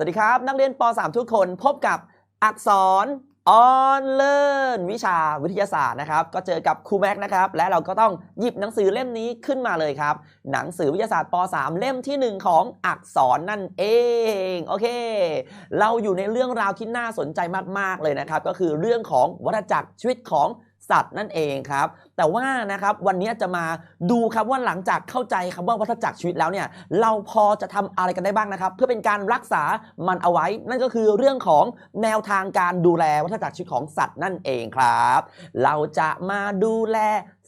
สวัสดีครับ นักเรียนป .3 ทุกคนพบกับอักษรออนเลินวิชาวิทยาศาสตร์นะครับ ก็เจอกับครูแม็กซ์นะครับ และเราก็ต้องหยิบหนังสือเล่มนี้ขึ้นมาเลยครับ หนังสือวิทยาศาสตร์ป .3 เล่มทีหนึ่1 ของอักษรนั่นเอง โอเค เราอยู่ในเรื่องราวที่น่าสนใจมากๆเลยนะครับ ก็คือเรื่องของวัฏจักรชีวิตของ สัตว์นั่นเองครับ แต่ว่านะครับวันนี้จะมาดูครับว่าหลังจากเข้าใจคำว่าวัฏจักรชีวิตแล้วเนี่ยเราพอจะทำอะไรกันได้บ้างนะครับ เพื่อเป็นการรักษามันเอาไว้ นั่นก็คือเรื่องของแนวทางการดูแลวัฏจักรชีวิตของสัตว์นั่นเองครับ เราจะมาดูแล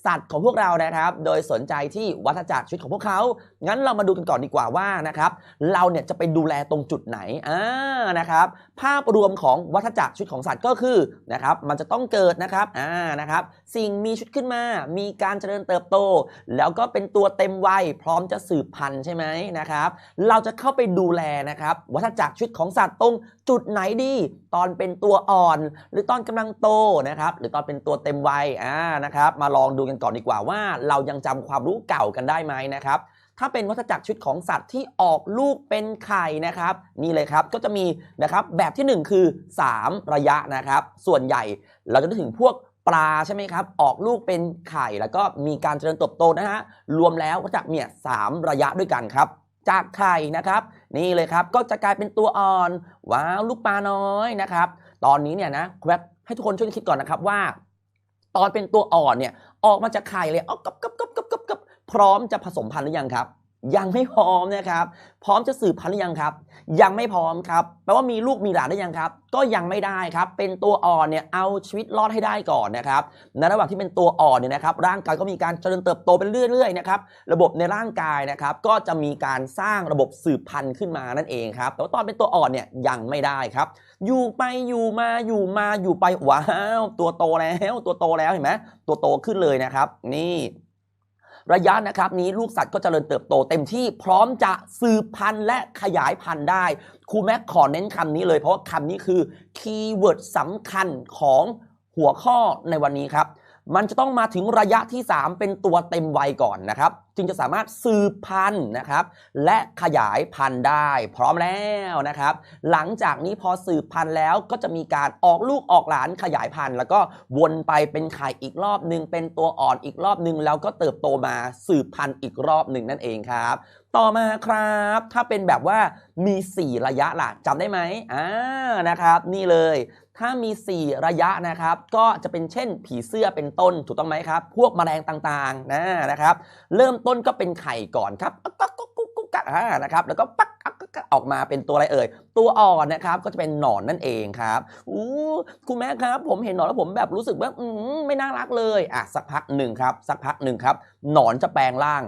สัตว์ของพวกเรานะครับ โดยสนใจที่วัฏจักรชีวิตของพวกเขา งั้นเรามาดูกันก่อนดีกว่าว่านะครับเราเนี่ยจะไปดูแลตรงจุดไหนอ่านะครับ ภาพรวมของวัฏจักรชีวิตของสัตว์ก็คือนะครับมันจะต้องเกิดนะครับอ่านะครับสิ่งมีชุดขึ้นมา มีการเจริญเติบโต แล้วก็เป็นตัวเต็มวัยพร้อมจะสืบพันธุ์ใช่ไหมนะครับ เราจะเข้าไปดูแลนะครับวัฏจักรชีวิตของสัตว์ตรงจุดไหนดี ตอนเป็นตัวอ่อน หรือตอนกำลังโตนะครับหรือตอนเป็นตัวเต็มวัยอ่านะครับมาลองดูกันก่อนดีกว่าว่าเรายังจำความรู้เก่ากันได้ไหมนะครับ ถ้าเป็นวัฏจักรชีวิตของสัตว์ที่ออกลูกเป็นไข่นะครับ นี่เลยครับก็จะมีนะครับแบบที่หนึ่งคือ 3 ระยะนะครับ ส่วนใหญ่เราจะนึกถึงพวกปลาใช่ไหมครับ ออกลูกเป็นไข่แล้วก็มีการเจริญเติบโตนะฮะรวมแล้วก็จะเนี่ยสามระยะด้วยกันครับ จากไข่นะครับ นี่เลยครับก็จะกลายเป็นตัวอ่อน ว้าวลูกปลาน้อยนะครับ ตอนนี้เนี่ยนะครับให้ทุกคนช่วยคิดก่อนนะครับว่า ตอนเป็นตัวอ่อนเนี่ย ออกมาจากไข่เลยเอากับกับกับกับกับกับพร้อมจะผสมพันธุ์หรือยังครับ ยังไม่พร้อมนะครับ พร้อมจะสืบพันธุ์หรือยังครับ ยังไม่พร้อมครับแปลว่ามีลูกมีหลานได้ยังครับ ก็ยังไม่ได้ครับ เป็นตัวอ่อนเนี่ยเอาชีวิตรอดให้ได้ก่อนนะครับในระหว่างที่เป็นตัวอ่อนเนี่ยนะครับ ร่างกายก็มีการเจริญเติบโตไปเรื่อยๆนะครับระบบในร่างกายนะครับ ก็จะมีการสร้างระบบสืบพันธุ์ขึ้นมานั่นเองครับแต่ว่าตอนเป็นตัวอ่อนเนี่ยยังไม่ได้ครับ อยู่ไปอยู่มาอยู่มาอยู่ไปว้าวตัวโตแล้ว ตัวโตแล้วเห็นไหมตัวโตขึ้นเลยนะครับ นี่ ระยะนะครับนี้ลูกสัตว์ก็เจริญเติบโตเต็มที่พร้อมจะสืบพันธุ์และขยายพันธุ์ได้ครูแม็กขอเน้นคำนี้เลยเพราะว่าคำนี้คือคีย์เวิร์ดสำคัญของหัวข้อในวันนี้ครับ มันจะต้องมาถึงระยะที่ 3 เป็นตัวเต็มวัยก่อนนะครับ จึงจะสามารถสืบพันธุ์นะครับ และขยายพันธุ์ได้ พร้อมแล้วนะครับ หลังจากนี้พอสืบพันธุ์แล้วก็จะมีการออกลูกออกหลานขยายพันธุ์ แล้วก็วนไปเป็นไข่อีกรอบหนึ่งเป็นตัวอ่อนอีกรอบหนึ่งแล้วก็เติบโตมาสืบพันธุ์อีกรอบหนึ่งนั่นเองครับต่อมาครับ ถ้าเป็นแบบว่ามี 4 ระยะล่ะจำได้ไหมอ่านะครับ นี่เลย ถ้ามี 4 ระยะนะครับ ก็จะเป็นเช่นผีเสื้อเป็นต้นถูกต้องไหมครับ พวกแมลงต่างๆนะนะครับ เริ่มต้นก็เป็นไข่ก่อนครับก็ก็กุ๊กกุ๊กกักนะครับ แล้วก็ปักกักกักกักออกมาเป็นตัวอะไรเอ่ย ตัวอ่อนนะครับ ก็จะเป็นหนอนนั่นเองครับอู้คุณแม่ครับ ผมเห็นหนอนแล้วผมแบบรู้สึกว่าอืมไม่น่ารักเลยอะสักพักหนึ่งครับ สักพักหนึ่งครับ หนอนจะแปลงร่าง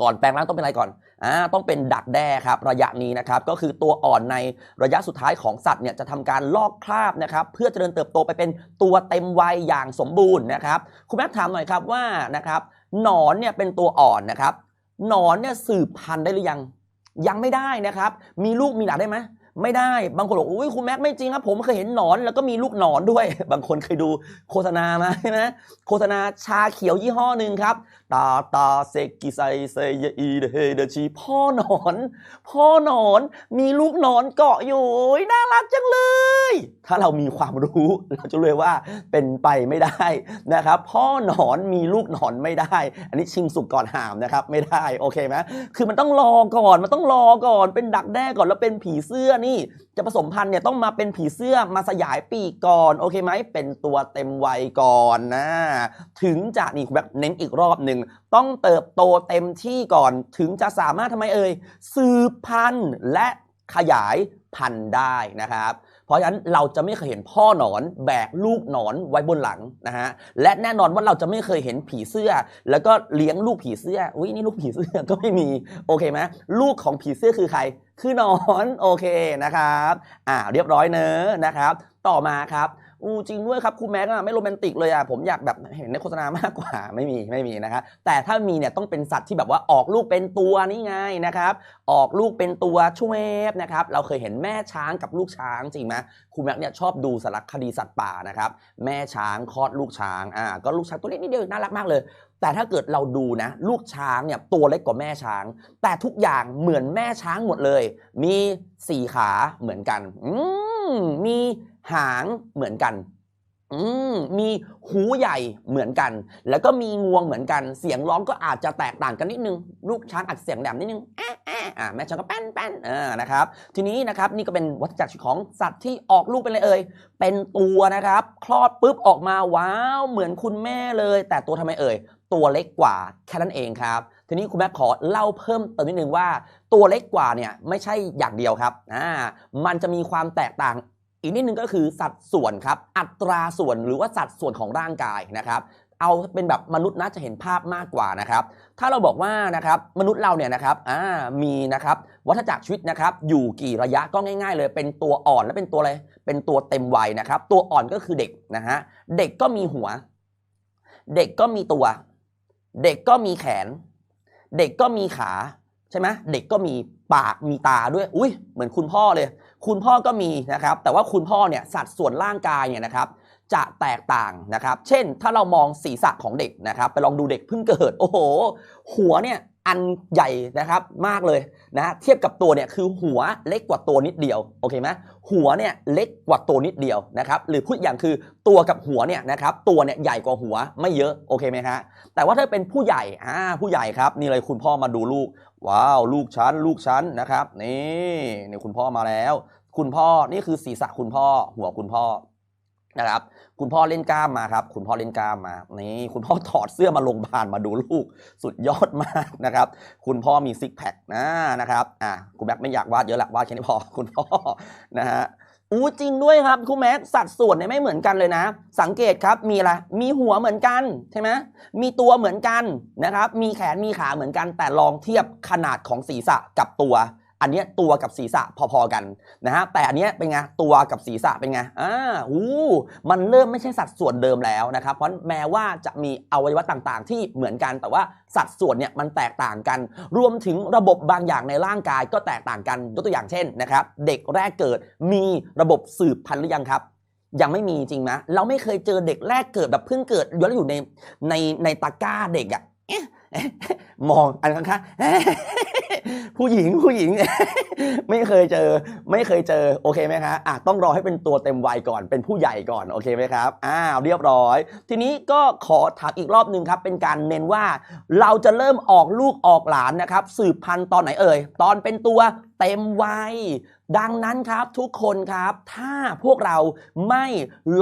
ก่อนแปลงร่างต้องเป็นอะไรก่อนอ่าต้องเป็นดักแด้ครับระยะนี้นะครับก็คือตัวอ่อนในระยะสุดท้ายของสัตว์เนี่ยจะทำการลอกคราบนะครับเพื่อเจริญเติบโตไปเป็นตัวเต็มวัยอย่างสมบูรณ์นะครับคุณแม่ถามหน่อยครับว่านะครับหนอนเนี่ยเป็นตัวอ่อนนะครับหนอนเนี่ยสืบพันธุ์ได้หรือยัง ยังไม่ได้นะครับ มีลูกมีหลานได้ไหมไม่ได้บางคนบอกอุ้ยคุณแม็กไม่จริงครับ ผมเคยเห็นหนอนแล้วก็มีลูกหนอนด้วย บางคนเคยดูโฆษณามาใช่ไหมโฆษณาชาเขียวยี่ห้อหนึ่งครับ ตาตาเซกิไซเซยอีเดเฮเดชีพ่อหนอน พ่อหนอนมีลูกหนอนเกาะอยู่น่ารักจังเลย ถ้าเรามีความรู้เราจะรู้เลยว่าเป็นไปไม่ได้นะครับ พ่อหนอนมีลูกหนอนไม่ได้ อันนี้ชิงสุกก่อนหามนะครับ ไม่ได้โอเคไหมคือมันต้องรอก่อนมันต้องรอก่อน เป็นดักแด้ก่อนแล้วเป็นผีเสื้อนี่ จะผสมพันธุ์เนี่ยต้องมาเป็นผีเสื้อมาสยายปีกก่อนโอเคไหมเป็นตัวเต็มวัยก่อนนะ ถึงจะนี่แบบเน้นอีกรอบหนึ่งต้องเติบโตเต็มที่ก่อนถึงจะสามารถทำไมเอ่ยสืบพันธุ์และขยายพันธุ์ได้นะครับ เพราะฉะนั้นเราจะไม่เคยเห็นพ่อหนอนแบกลูกหนอนไว้บนหลังนะฮะและแน่นอนว่าเราจะไม่เคยเห็นผีเสื้อ แล้วก็เลี้ยงลูกผีเสื้ออุ้ยนี่ลูกผีเสื้อก็ไม่มีโอเคไหมลูกของผีเสื้อคือใคร คือหนอนโอเคนะครับ อ่าเรียบร้อยเนอะนะครับ ต่อมาครับ อูจริงด้วยครับครูแม็กอะไม่โรแมนติกเลยอะผมอยากแบบเห็นในโฆษณามากกว่าไม่มีไม่มีนะครับแต่ถ้ามีเนี่ยต้องเป็นสัตว์ที่แบบว่าออกลูกเป็นตัวนี่ไงนะครับ ออกลูกเป็นตัวช่วยนะครับเราเคยเห็นแม่ช้างกับลูกช้างจริงไหมครูแม็กเนี่ยชอบดูสารคดีสัตว์ป่านะครับแม่ช้างคลอดลูกช้างอ่าก็ลูกช้างตัวเล็กนิดเดียวน่ารักมากเลย แต่ถ้าเกิดเราดูนะ ลูกช้างเนี่ยตัวเล็กกว่าแม่ช้าง แต่ทุกอย่างเหมือนแม่ช้างหมดเลย มีสี่ขาเหมือนกัน อืมมี หางเหมือนกัน อืมมีหูใหญ่เหมือนกัน แล้วก็มีงวงเหมือนกัน เสียงร้องก็อาจจะแตกต่างกันนิดนึง ลูกช้างอาจจะเสียงแหลมนิดนึงแอะแอะอ่าแม่ช้างก็แป้นแป้นเออนะครับ ทีนี้นะครับนี่ก็เป็นวัฏจักรของสัตว์ที่ออกลูกเป็นอะไรเอ่ย เป็นตัวนะครับ คลอดปุ๊บออกมาว้าวเหมือนคุณแม่เลย แต่ตัวทำไมเอ่ย ตัวเล็กกว่าแค่นั้นเองครับทีนี้คุณแม่ขอเล่าเพิ่มเติมนิดนึงว่า ตัวเล็กกว่าเนี่ยไม่ใช่อย่างเดียวครับอ่ามันจะมีความแตกต่าง อีกนิดนึงก็คือสัดส่วนครับ อัตราส่วนหรือว่าสัดส่วนของร่างกายนะครับ เอาเป็นแบบมนุษย์น่าจะเห็นภาพมากกว่านะครับ ถ้าเราบอกว่านะครับมนุษย์เราเนี่ยนะครับอ่ามีนะครับวัฏจักรชีวิตนะครับ อยู่กี่ระยะก็ง่าย ๆ เลย เป็นตัวอ่อนและเป็นตัวอะไรเป็นตัวเต็มวัยนะครับ ตัวอ่อนก็คือเด็กนะฮะเด็กก็มีหัว เด็กก็มีตัว เด็กก็มีแขน เด็กก็มีขา ใช่ไหมเด็กก็มีปากมีตาด้วย อุ้ยเหมือนคุณพ่อเลย คุณพ่อก็มีนะครับ แต่ว่าคุณพ่อเนี่ยสัดส่วนร่างกายเนี่ยนะครับ จะแตกต่างนะครับ เช่น ถ้าเรามองศีรษะของเด็กนะครับ ไปลองดูเด็กเพิ่งเกิด โอ้โห หัวเนี่ยอันใหญ่นะครับมากเลยนะฮะเทียบกับตัวเนี่ยคือหัวเล็กกว่าตัวนิดเดียวโอเคไหมหัวเนี่ยเล็กกว่าตัวนิดเดียวนะครับหรือพูดอย่างคือตัวกับหัวเนี่ยนะครับตัวเนี่ยใหญ่กว่าหัวไม่เยอะโอเคไหมฮะแต่ว่าถ้าเป็นผู้ใหญ่อ่าผู้ใหญ่ครับนี่เลยคุณพ่อมาดูลูก ว้าว ลูกชั้นลูกชั้นนะครับ นี่นี่คุณพ่อมาแล้ว คุณพ่อนี่คือศีรษะคุณพ่อ หัวคุณพ่อนะครับ คุณพ่อเล่นกล้ามมาครับ คุณพ่อเล่นกล้ามมา นี่คุณพ่อถอดเสื้อมาลงพยาบานมาดูลูก สุดยอดมากนะครับ คุณพ่อมีซิกแพคนะนะครับ อะคุณแม็กไม่อยากวาดเยอะละวาดแค่นี้พอ คุณพ่อนะฮะ อู้จริงด้วยครับคุณแม็กสัดส่วนเนี่ยไม่เหมือนกันเลยนะ สังเกตครับมีอะไรมีหัวเหมือนกันใช่ไหมมีตัวเหมือนกันนะครับ มีแขนมีขาเหมือนกัน แต่ลองเทียบขนาดของศีรษะกับตัว อันเนี้ยตัวกับศีรษะพอๆกันนะฮะแต่อันเนี้ยเป็นไงตัวกับศีรษะเป็นไงอ่าอู้มันเริ่มไม่ใช่สัดส่วนเดิมแล้วนะครับ เพราะแม้ว่าจะมีอวัยวะต่างๆ ที่เหมือนกัน แต่ว่าสัดส่วนเนี่ยมันแตกต่างกัน รวมถึงระบบบางอย่างในร่างกายก็แตกต่างกันยกตัวอย่างเช่นนะครับ เด็กแรกเกิดมีระบบสืบพันธุ์หรือยังครับยังไม่มีจริงไหมเราไม่เคยเจอเด็กแรกเกิดแบบเพิ่งเกิดย้อนอยู่ในในในตะกร้าเด็กอะเอ๊ะเอ๊ะมองอันข้างๆเอ๊ะ ผู้หญิงผู้หญิง ไม่เคยเจอ ไม่เคยเจอโอเคไหมครับอะต้องรอให้เป็นตัวเต็มวัยก่อน เป็นผู้ใหญ่ก่อนโอเคไหมครับอ้าวเรียบร้อย ทีนี้ก็ขอถามอีกรอบหนึ่งครับเป็นการเน้นว่า เราจะเริ่มออกลูกออกหลานนะครับ สืบพันธุ์ตอนไหนเอ่ยตอนเป็นตัวเต็มวัยดังนั้นครับทุกคนครับ ถ้าพวกเราไม่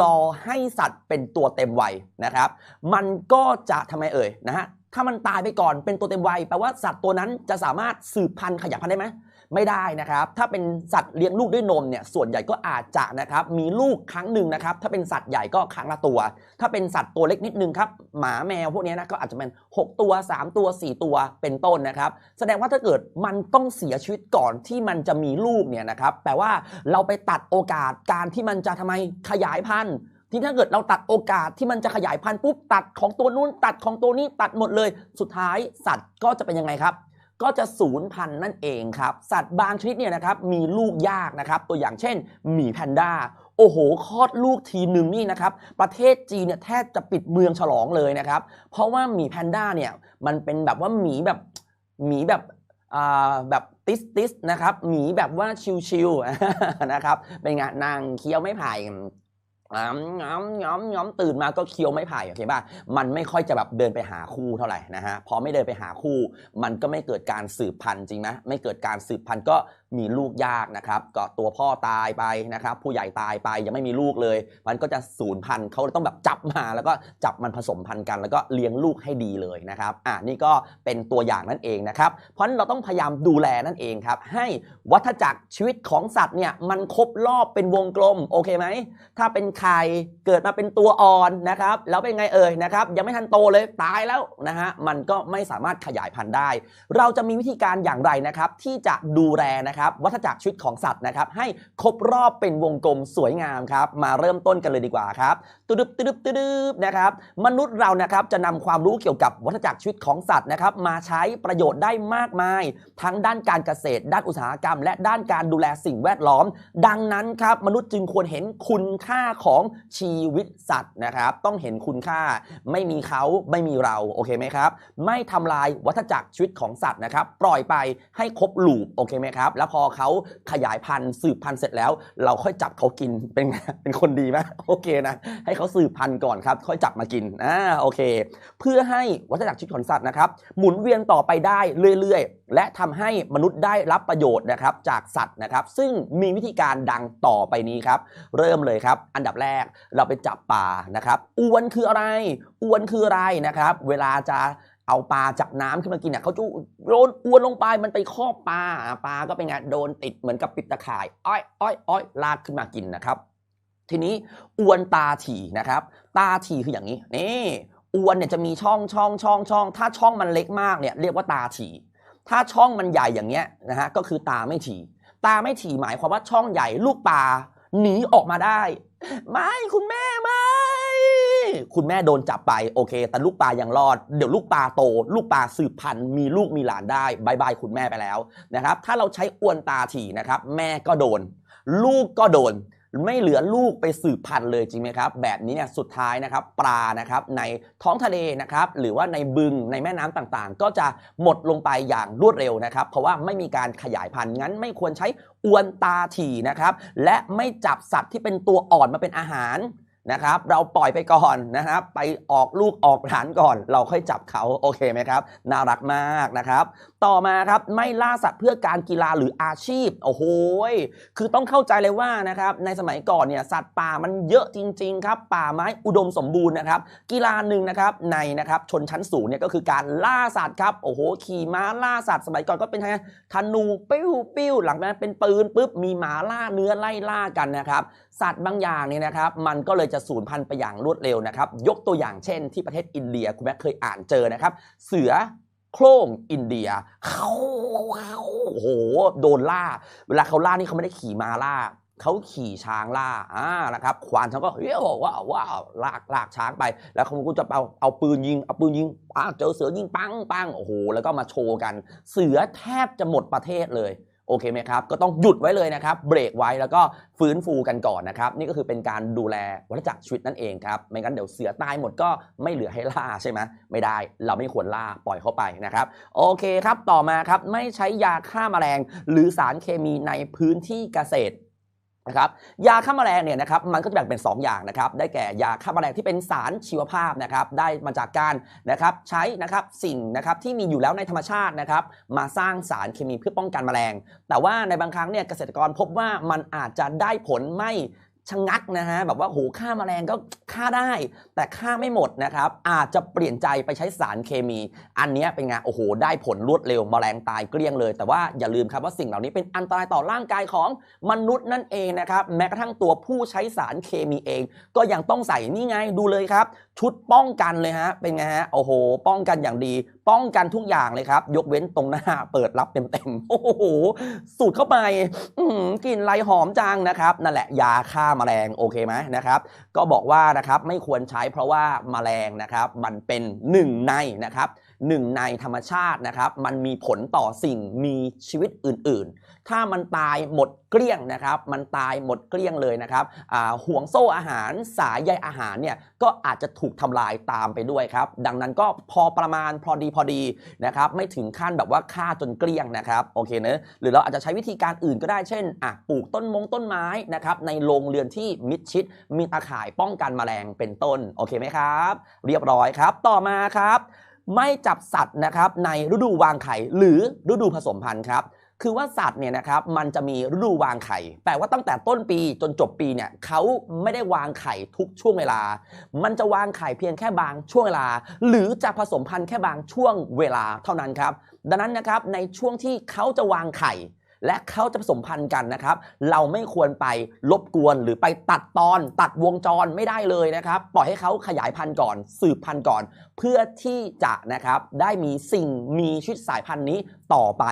รอให้สัตว์เป็นตัวเต็มวัยนะครับ มันก็จะทำไมเอ่ยนะฮะ ถ้ามันตายไปก่อนเป็นตัวเต็มวัยแปลว่าสัตว์ตัวนั้นจะสามารถสืบพันธุ์ขยายพันธุ์ได้ไหมไม่ได้นะครับ ถ้าเป็นสัตว์เลี้ยงลูกด้วยนมเนี่ยส่วนใหญ่ก็อาจจะนะครับมีลูกครั้งหนึ่งนะครับ ถ้าเป็นสัตว์ใหญ่ก็ครั้งละตัว ถ้าเป็นสัตว์ตัวเล็กนิดนึงครับหมาแมวพวกนี้นะก็อาจจะเป็น 6 ตัว 3 ตัว 4 ตัวเป็นต้นนะครับ แสดงว่าถ้าเกิดมันต้องเสียชีวิตก่อนที่มันจะมีลูกเนี่ยนะครับแปลว่าเราไปตัดโอกาสการที่มันจะทำไมขยายพันธุ์ ที่ถ้าเกิดเราตัดโอกาสที่มันจะขยายพันธุ์ปุ๊บตัดของตัวนู้นตัดของตัวนี้ตัดหมดเลย สุดท้ายสัตว์ก็จะเป็นยังไงครับ ก็จะสูญพันธุ์นั่นเองครับ สัตว์บางชนิดเนี่ยนะครับมีลูกยากนะครับ ตัวอย่างเช่นหมีแพนด้าโอ้โห คลอดลูกทีหนึ่งนี่นะครับ ประเทศจีนเนี่ยแทบจะปิดเมืองฉลองเลยนะครับ เพราะว่าหมีแพนด้าเนี่ย มันเป็นแบบว่าหมีแบบหมีแบบอ่าแบบติสติสนะครับ หมีแบบว่าชิวๆนะครับ เป็นไงนางเคี้ยวไม่ไผ่ อ้ำง้ำง้ำงำตื่นมาก็เคี้ยวไม้ไผ่โอเคป่ะมันไม่ค่อยจะแบบเดินไปหาคู่เท่าไหร่นะฮะพอไม่เดินไปหาคู่ มันก็ไม่เกิดการสืบพันธุ์จริงไหมไม่เกิดการสืบพันธุ์ก็มีลูกยากนะครับ ก็ตัวพ่อตายไปนะครับ ผู้ใหญ่ตายไปยังไม่มีลูกเลย มันก็จะสูญพันธุ์เขาต้องแบบจับมาแล้วก็จับมันผสมพันธุ์กัน แล้วก็เลี้ยงลูกให้ดีเลยนะครับอ่านี่ก็เป็นตัวอย่างนั่นเองนะครับ เพราะเราต้องพยายามดูแลนั่นเองครับ ให้วัฏจักรชีวิตของสัตว์เนี่ยมันครบรอบเป็นวงกลมโอเคไหมถ้าเป็นไข่เกิดมาเป็นตัวอ่อนนะครับแล้วเป็นไงเอ่ยนะครับยังไม่ทันโตเลยตายแล้วนะฮะมันก็ไม่สามารถขยายพันธุ์ได้ เราจะมีวิธีการอย่างไรนะครับ ที่จะดูแลนะครับ วัฏจักรชีวิตของสัตว์นะครับ ให้ครบรอบเป็นวงกลมสวยงามครับมาเริ่มต้นกันเลยดีกว่าครับตุดึบตุดึบตุดึบนะครับ มนุษย์เรานะครับจะนำความรู้เกี่ยวกับวัฏจักรชีวิตของสัตว์นะครับ มาใช้ประโยชน์ได้มากมาย ทั้งด้านการเกษตร ด้านอุตสาหกรรม และด้านการดูแลสิ่งแวดล้อม ดังนั้นครับมนุษย์จึงควรเห็นคุณค่าของของชีวิตสัตว์นะครับ ต้องเห็นคุณค่าไม่มีเขาไม่มีเราโอเคไหมครับ ไม่ทำลายวัฏจักรชีวิตของสัตว์นะครับ ปล่อยไปให้ครบลูปโอเคไหมครับ แล้วพอเขาขยายพันธุ์สืบพันธุ์เสร็จแล้ว เราค่อยจับเขากินเป็นเป็นคนดีไหมโอเคนะให้เขาสืบพันธุ์ก่อนครับค่อยจับมากินอ่าโอเค เพื่อให้วัฏจักรชีวิตของสัตว์นะครับ หมุนเวียนต่อไปได้เรื่อยๆ และทำให้มนุษย์ได้รับประโยชน์นะครับจากสัตว์นะครับ ซึ่งมีวิธีการดังต่อไปนี้ครับ เริ่มเลยครับ อันดับแรกเราไปจับปลานะครับอวนคืออะไรอวนคืออะไรนะครับ เวลาจะเอาปลาจากน้ำขึ้นมากินเนี่ยเขาจะโยนอวนลงไปมันไปครอบปลาปลาก็เป็นไงโดนติดเหมือนกับปิดตะข่าย อ้อยอ้อยอ้อยลากขึ้นมากินนะครับ ทีนี้อวนตาถี่นะครับ ตาถี่คืออย่างนี้นี่อวนเนี่ยจะมีช่องช่องช่องช่อง ถ้าช่องมันเล็กมากเนี่ยเรียกว่าตาถี่ ถ้าช่องมันใหญ่อย่างเงี้ยนะฮะก็คือตาไม่ถี่ ตาไม่ถี่หมายความว่าช่องใหญ่ลูกปลาหนีออกมาได้ ไม่คุณแม่ไม่ คุณแม่โดนจับไปโอเค แต่ลูกปลายังรอด เดี๋ยวลูกปลาโต ลูกปลาสืบพันธุ์มีลูกมีหลานได้บายบายคุณแม่ไปแล้วนะครับ ถ้าเราใช้อวนตาถี่นะครับ แม่ก็โดน ลูกก็โดน ไม่เหลือลูกไปสืบพันธุ์เลยจริงไหมครับ แบบนี้เนี่ยสุดท้ายนะครับปลานะครับในท้องทะเลนะครับหรือว่าในบึงในแม่น้ำต่างๆ ก็จะหมดลงไปอย่างรวดเร็วนะครับ เพราะว่าไม่มีการขยายพันธุ์งั้นไม่ควรใช้อวนตาถี่นะครับและไม่จับสัตว์ที่เป็นตัวอ่อนมาเป็นอาหาร นะครับ เราปล่อยไปก่อนนะครับ ไปออกลูกออกหลานก่อน เราค่อยจับเขาโอเคไหมครับ น่ารักมากนะครับ ต่อมาครับไม่ล่าสัตว์เพื่อการกีฬาหรืออาชีพ โอ้โหคือต้องเข้าใจเลยว่านะครับในสมัยก่อนเนี่ยสัตว์ป่ามันเยอะจริง ๆ ครับ ป่าไม้อุดมสมบูรณ์นะครับ กีฬาหนึ่งนะครับในนะครับชนชั้นสูงเนี่ยก็คือการล่าสัตว์ครับโอ้โหขี่ม้าล่าสัตว์ สมัยก่อนก็เป็นไงธนูปิ้วปิ้วหลังจากนั้นเป็นปืนปุ๊บมีหมาล่าเนื้อไล่ล่ากันนะครับ สัตว์บางอย่างเนี่ยนะครับมันก็เลยจะสูญพันธุ์ไปอย่างรวดเร็วนะครับ ยกตัวอย่างเช่น ที่ประเทศอินเดียคุณแม่เคยอ่านเจอนะครับ เสือโคร่งอินเดียเขาโอ้โหโดนล่า เวลาเขาล่านี่เขาไม่ได้ขี่ม้าล่าเขาขี่ช้างล่า อ่า นะครับ ควานเขางก็เฮ้ยว้าวว้าวลากลากช้างไป แล้วเขาก็จะเอาเอาปืนยิง เอาปืนยิงอ้าเจอเสือยิงปังปังโอ้โห แล้วก็มาโชว์กัน เสือแทบจะหมดประเทศเลย โอเคไหมครับ ก็ต้องหยุดไว้เลยนะครับ เบรกไว้แล้วก็ฟื้นฟูกันก่อนนะครับ นี่ก็คือเป็นการดูแลวัฏจักรชีวิตนั่นเองครับ ไม่งั้นเดี๋ยวเสือตายหมดก็ไม่เหลือให้ล่าใช่ไหมไม่ได้ เราไม่ควรล่าปล่อยเข้าไปนะครับ โอเคครับ ต่อมาครับ ไม่ใช้ยาฆ่าแมลง หรือสารเคมีในพื้นที่เกษตร นะครับยาฆ่าแมลงเนี่ยนะครับมันก็จะแบ่งเป็น 2 อย่างนะครับได้แก่ยาฆ่าแมลงที่เป็นสารชีวภาพนะครับได้มาจากการนะครับใช้นะครับสิ่งนะครับที่มีอยู่แล้วในธรรมชาตินะครับมาสร้างสารเคมีเพื่อป้องกันแมลง แต่ว่าในบางครั้งเนี่ยเกษตรกรพบว่ามันอาจจะได้ผลไม่ ชะงักนะฮะแบบว่าโหฆ่าแมลงก็ฆ่าได้ แต่ฆ่าไม่หมดนะครับ อาจจะเปลี่ยนใจไปใช้สารเคมี อันนี้เป็นไงโอ้โห ได้ผลรวดเร็วแมลงตายเกลี้ยงเลย แต่ว่าอย่าลืมครับว่าสิ่งเหล่านี้เป็นอันตรายต่อร่างกายของมนุษย์นั่นเองนะครับ แม้กระทั่งตัวผู้ใช้สารเคมีเอง ก็ยังต้องใส่นี่ไงดูเลยครับ ชุดป้องกันเลยฮะเป็นไงฮะโอ้โห ป้องกันอย่างดี ป้องกันทุกอย่างเลยครับ ยกเว้นตรงหน้าเปิดรับเต็มๆโอ้โหสูดเข้าไปกลิ่นไรหอมจังนะครับ นั่นแหละยาฆ่าแมลงโอเคไหมนะครับ ก็บอกว่านะครับไม่ควรใช้เพราะว่าแมลงนะครับ มันเป็นหนึ่งในนะครับ หนึ่งในธรรมชาตินะครับ มันมีผลต่อสิ่งมีชีวิตอื่น ๆ ถ้ามันตายหมดเกลี้ยงนะครับ มันตายหมดเกลี้ยงเลยนะครับห่วงโซ่อาหารสายใยอาหารเนี่ยก็อาจจะถูกทำลายตามไปด้วยครับ ดังนั้นก็พอประมาณพอดีพอดีนะครับไม่ถึงขั้นแบบว่าฆ่าจนเกลี้ยงนะครับโอเคเนะหรือเราอาจจะใช้วิธีการอื่นก็ได้เช่นอะปลูกต้นมงต้นไม้นะครับในโรงเรือนที่มิดชิด มีตาข่ายป้องกันแมลงเป็นต้นโอเคไหมครับ เรียบร้อยครับ ต่อมาครับ ไม่จับสัตว์นะครับในฤดูวางไข่หรือฤดูผสมพันธุ์ครับคือว่าสัตว์เนี่ยนะครับมันจะมีฤดูวางไข่แปลว่าตั้งแต่ต้นปีจนจบปีเนี่ยเขาไม่ได้วางไข่ทุกช่วงเวลา มันจะวางไข่เพียงแค่บางช่วงเวลา หรือจะผสมพันธุ์แค่บางช่วงเวลาเท่านั้นครับ ดังนั้นนะครับในช่วงที่เขาจะวางไข่ และเขาจะผสมพันธุ์กันนะครับ เราไม่ควรไปรบกวนหรือไปตัดตอนตัดวงจรไม่ได้เลยนะครับ ปล่อยให้เขาขยายพันธุ์ก่อน สืบพันธุ์ก่อน เพื่อที่จะนะครับได้มีสิ่งมีชีวิตสายพันธุ์นี้ต่อไป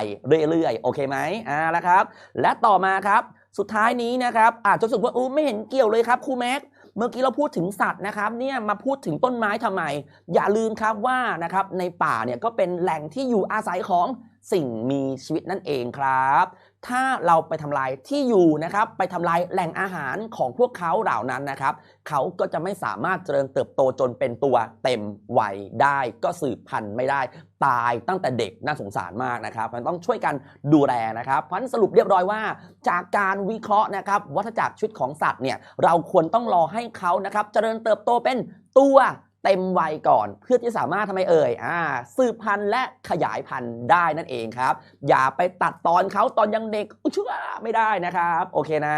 เรื่อยๆ โอเคไหมอ่าแล้วครับ และต่อมาครับ สุดท้ายนี้นะครับอาจจะรู้สึกว่าอู้ไม่เห็นเกี่ยวเลยครับครูแม็กเมื่อกี้เราพูดถึงสัตว์นะครับเนี่ยมาพูดถึงต้นไม้ทำไม อย่าลืมครับว่านะครับในป่าเนี่ยก็เป็นแหล่งที่อยู่อาศัยของ สิ่งมีชีวิตนั่นเองครับ ถ้าเราไปทำลายที่อยู่นะครับไปทำลายแหล่งอาหารของพวกเขาเหล่านั้นนะครับ เขาก็จะไม่สามารถเจริญเติบโตจนเป็นตัวเต็มวัยได้ ก็สืบพันธุ์ไม่ได้ ตายตั้งแต่เด็กน่าสงสารมากนะครับมันต้องช่วยกันดูแลนะครับเพราะฉะนั้นสรุปเรียบร้อยว่า จากการวิเคราะห์นะครับวัฏจักรชีวิตของสัตว์เนี่ยเราควรต้องรอให้เขานะครับเจริญเติบโตเป็นตัว เต็มวัยก่อน เพื่อที่สามารถทำไมเอ่ยอ่าสืบพันธุ์และขยายพันธุ์ได้นั่นเองครับ อย่าไปตัดตอนเขาตอนยังเด็กอุ๊ยเชื่อไม่ได้นะครับ โอเคนะ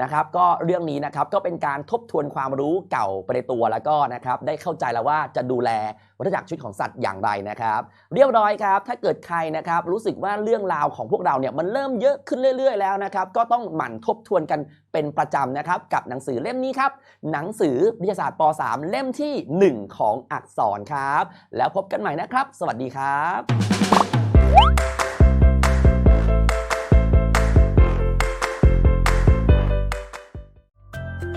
นะครับ ก็เรื่องนี้นะครับก็เป็นการทบทวนความรู้เก่าไปในตัวแล้วก็นะครับได้เข้าใจแล้วว่าจะดูแลวัฏจักรชีวิตของสัตว์อย่างไรนะครับ เรียบร้อยครับ ถ้าเกิดใครนะครับรู้สึกว่าเรื่องราวของพวกเราเนี่ยมันเริ่มเยอะขึ้นเรื่อย ๆ แล้วนะครับก็ต้องหมั่นทบทวนกันเป็นประจำนะครับกับหนังสือเล่มนี้ครับหนังสือวิทยาศาสตร์ป .3 เล่มที่ 1 ของอักษรครับ แล้วพบกันใหม่นะครับ สวัสดีครับ